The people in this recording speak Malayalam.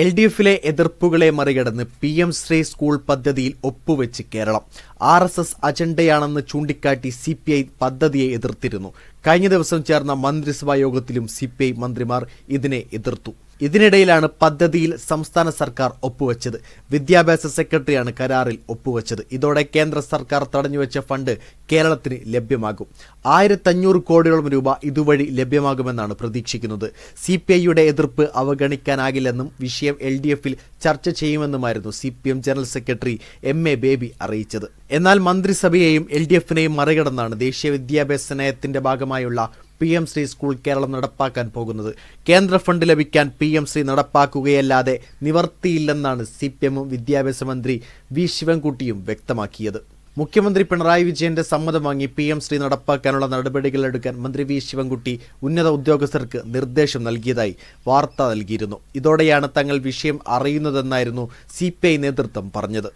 എൽ ഡി എഫിലെ എതിർപ്പുകളെ മറികടന്ന് പി എം ശ്രീ സ്കൂൾ പദ്ധതിയിൽ ഒപ്പുവെച്ച് കേരളം. ആർ എസ് എസ് അജണ്ടയാണെന്ന് ചൂണ്ടിക്കാട്ടി സി പി ഐ പദ്ധതിയെ എതിർത്തിരുന്നു. കഴിഞ്ഞ ദിവസം ചേർന്ന മന്ത്രിസഭാ യോഗത്തിലും സി പി ഐ മന്ത്രിമാർ ഇതിനെ എതിർത്തു. ഇതിനിടയിലാണ് പദ്ധതിയിൽ സംസ്ഥാന സർക്കാർ ഒപ്പുവെച്ചത്. വിദ്യാഭ്യാസ സെക്രട്ടറിയാണ് കരാറിൽ ഒപ്പുവെച്ചത്. ഇതോടെ കേന്ദ്ര സർക്കാർ തടഞ്ഞുവെച്ച ഫണ്ട് കേരളത്തിന് ലഭ്യമാകും. ആയിരത്തഞ്ഞൂറ് കോടിയോളം രൂപ ഇതുവഴി ലഭ്യമാകുമെന്നാണ് പ്രതീക്ഷിക്കുന്നത്. സി പി ഐയുടെ എതിർപ്പ് അവഗണിക്കാനാകില്ലെന്നും വിഷയം എൽ ഡി എഫിൽ ചർച്ച ചെയ്യുമെന്നുമായിരുന്നു C P M general secretary M A Baby അറിയിച്ചത്. എന്നാൽ മന്ത്രിസഭയെയും എൽ ഡി എഫിനെയും മറികടന്നാണ് ദേശീയ വിദ്യാഭ്യാസ നയത്തിന്റെ ഭാഗമായുള്ള P M Shri school Keralam നടപ്പാക്കാൻ പോകുന്നത്. കേന്ദ്ര ഫണ്ട് ലഭിക്കാൻ പി എം ശ്രീ നടപ്പാക്കുകയല്ലാതെ നിവർത്തിയില്ലെന്നാണ് സി പി എമ്മും വിദ്യാഭ്യാസ മന്ത്രി വി ശിവൻകുട്ടിയും വ്യക്തമാക്കിയത്. മുഖ്യമന്ത്രി പിണറായി വിജയന്റെ സമ്മതം വാങ്ങി പി എം ശ്രീ നടപ്പാക്കാനുള്ള നടപടികൾ എടുക്കാൻ മന്ത്രി വി ശിവൻകുട്ടി ഉന്നത ഉദ്യോഗസ്ഥർക്ക് നിർദ്ദേശം നൽകിയതായി വാർത്ത നൽകിയിരുന്നു. ഇതോടെയാണ് തങ്ങൾ വിഷയം അറിയുന്നതെന്നായിരുന്നു സി നേതൃത്വം പറഞ്ഞത്.